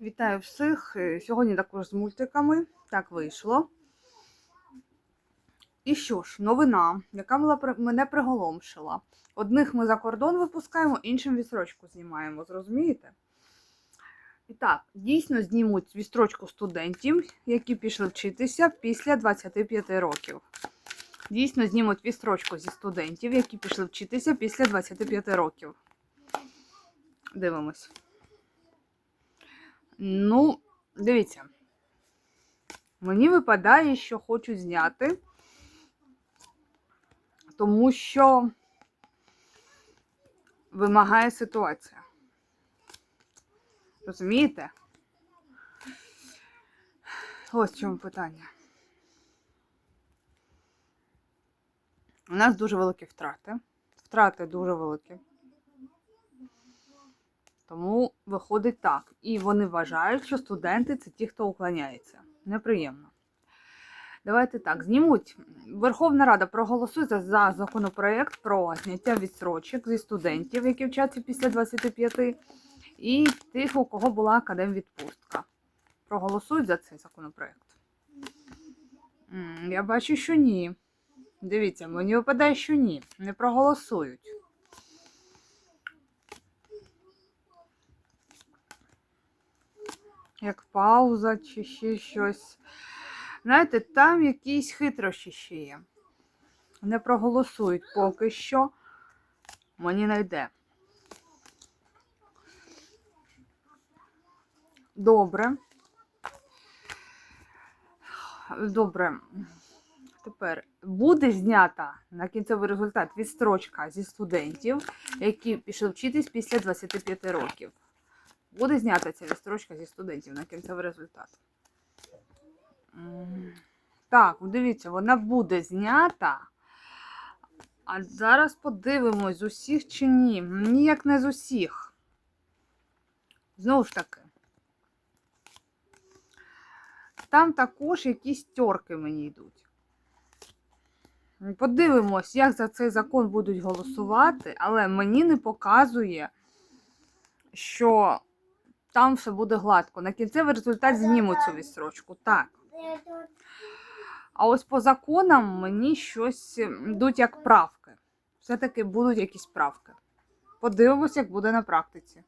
Вітаю всіх. Е, Сьогодні також з мультиками. Так вийшло. І що ж, новина, яка мене приголомшила. Одних ми за кордон випускаємо, іншим відстрочку знімаємо, зрозумієте? І так, дійсно знімуть відстрочку студентів, які пішли вчитися після 25 років. Дійсно знімуть відстрочку зі студентів, які пішли вчитися після 25 років. Дивимось. Ну, дивіться. Мені випадає, що хочу зняти, тому що вимагає ситуація. Розумієте? Ось в чому питання. У нас дуже великі втрати. Втрати дуже великі. Тому виходить так. І вони вважають, що студенти це ті, хто уклоняється. Неприємно. Давайте так, знімуть. Верховна Рада проголосує за, за законопроект про зняття відстрочок зі студентів, які вчаться після 25, і тих, у кого була академвідпустка. Проголосують за цей законопроект. Я бачу, що ні. Дивіться, мені випадає, що ні. Не проголосують. Як пауза чи ще щось. Знаєте, там якісь хитрощі ще є. Не проголосують поки що. Мені не. Добре. Добре. Тепер буде знята на кінцевий результат відстрочка зі студентів, які пішли вчитись після 25 років. Буде знята ця відстрочка зі студентів на кінцевий результат. Так, дивіться, вона буде знята. А зараз подивимось, з усіх чи ні. Ніяк не з усіх. Знову ж таки. Там також якісь тьорки мені йдуть. Подивимось, як за цей закон будуть голосувати, але мені не показує, що там все буде гладко. На кінцевий результат зніму цю відстрочку. Так. А ось по законам мені щось йдуть як правки. Все-таки будуть якісь правки. Подивимось, як буде на практиці.